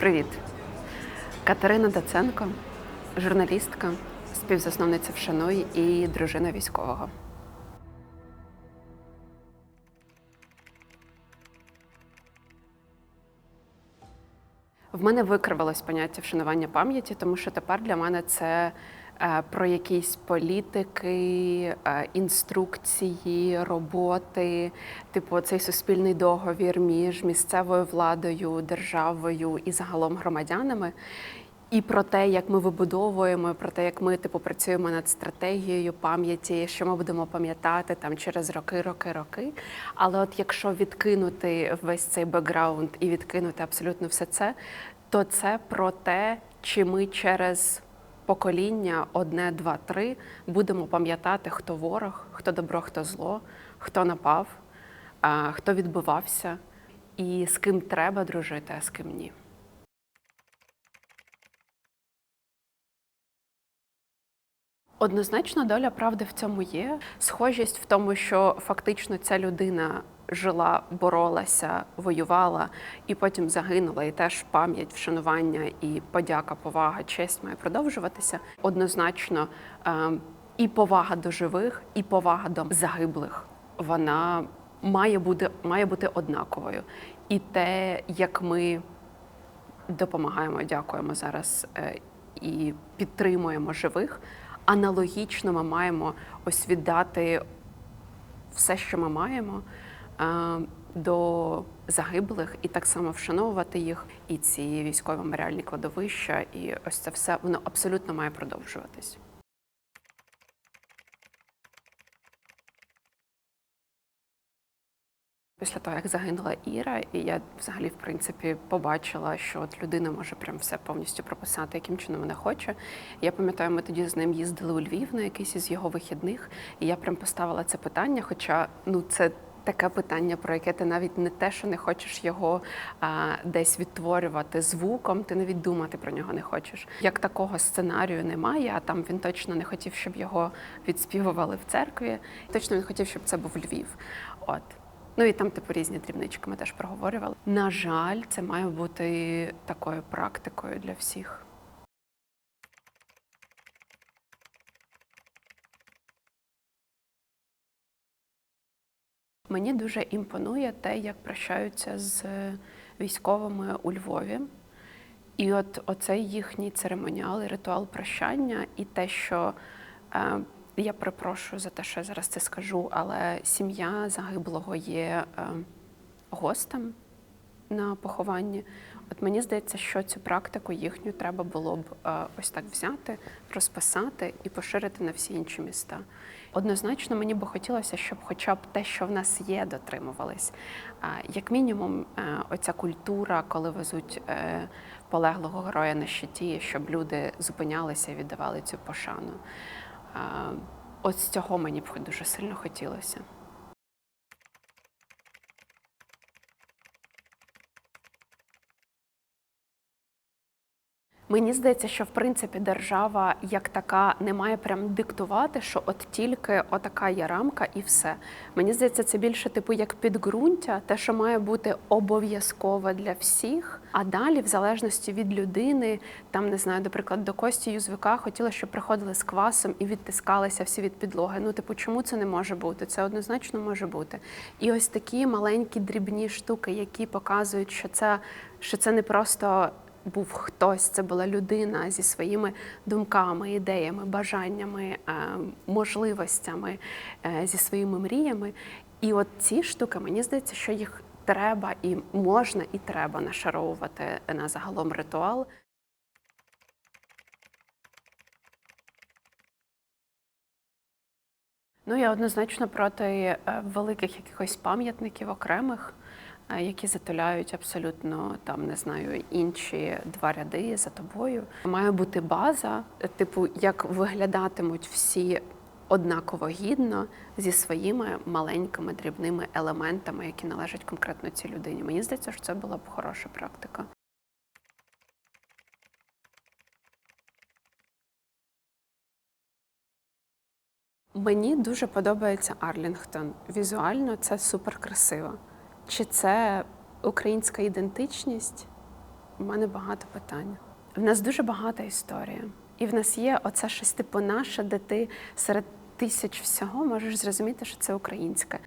Привіт. Катерина Даценко, журналістка, співзасновниця Вшануй і дружина військового. В мене викривалось поняття вшанування пам'яті, тому що тепер для мене це про якісь політики, е, інструкції, роботи, типу цей суспільний договір між місцевою владою, державою і загалом громадянами. І про те, як ми вибудовуємо, про те, як ми типу працюємо над стратегією пам'яті, що ми будемо пам'ятати там через роки, роки, роки. Але от якщо відкинути весь цей бекграунд і відкинути абсолютно все це, то це про те, чи ми через покоління одне, два, три будемо пам'ятати, хто ворог, хто добро, хто зло, хто напав, хто відбивався, і з ким треба дружити, а з ким ні. Однозначно, доля правди в цьому є. Схожість в тому, що фактично ця людина жила, боролася, воювала і потім загинула. І теж пам'ять, вшанування і подяка, повага, честь має продовжуватися. Однозначно, е, і повага до живих, і повага до загиблих. Вона має бути, має бути однаковою. І те, як ми допомагаємо, дякуємо зараз е, і підтримуємо живих. Аналогічно ми маємо ось віддати все, що ми маємо до загиблих, і так само вшановувати їх, і ці військові меморіальні кладовища, і ось це все воно абсолютно має продовжуватись. Після того, як загинула Іра, і я взагалі, в принципі, побачила, що от людина може прям все повністю прописати, яким чином вона хоче. Я пам'ятаю, ми тоді з ним їздили у Львів на якийсь із його вихідних, і я прям поставила це питання. Хоча ну це таке питання, про яке ти навіть не те, що не хочеш його а, десь відтворювати звуком, ти навіть думати про нього не хочеш. Як такого сценарію немає, а там він точно не хотів, щоб його відспівували в церкві. Точно він хотів, щоб це був Львів. От. Ну і там, типу, різні дрібнички ми теж проговорювали. На жаль, це має бути такою практикою для всіх. Мені дуже імпонує те, як прощаються з військовими у Львові. І от оцей їхній церемоніал, ритуал прощання, і те, що е, я перепрошую за те, що я зараз це скажу, але сім'я загиблого є е, гостем на похованні. От мені здається, що цю практику їхню треба було б е, ось так взяти, розписати і поширити на всі інші міста. Однозначно, мені би хотілося, щоб хоча б те, що в нас є, дотримувались. Як мінімум, е, оця культура, коли везуть е, полеглого героя на щиті, щоб люди зупинялися і віддавали цю пошану. Е, Ось цього мені б дуже сильно хотілося. Мені здається, що в принципі держава як така не має прям диктувати, що от тільки отака є рамка і все. Мені здається, це більше типу як підґрунтя, те, що має бути обов'язкове для всіх. А далі, в залежності від людини, там не знаю, наприклад, до Кості Юзвика хотіла, щоб приходили з квасом і відтискалися всі від підлоги. Ну, типу, чому це не може бути? Це однозначно може бути. І ось такі маленькі дрібні штуки, які показують, що це, що це не просто був хтось, це була людина зі своїми думками, ідеями, бажаннями, е, можливостями, е, зі своїми мріями. І от ці штуки, мені здається, що їх треба і можна, і треба нашаровувати на загалом ритуал. Ну, я однозначно проти е, великих якихось пам'ятників окремих, які затуляють абсолютно там не знаю інші два ряди за тобою. Має бути база, е, типу, як виглядатимуть всі однаково гідно зі своїми маленькими дрібними елементами, які належать конкретно цій людині. Мені здається, що це була б хороша практика. Мені дуже подобається Арлінгтон. Візуально це супер красиво. Чи це українська ідентичність? У мене багато питань. В нас дуже багата історія. І в нас є оце щось типу наше, де ти серед тисяч всього можеш зрозуміти, що це українське.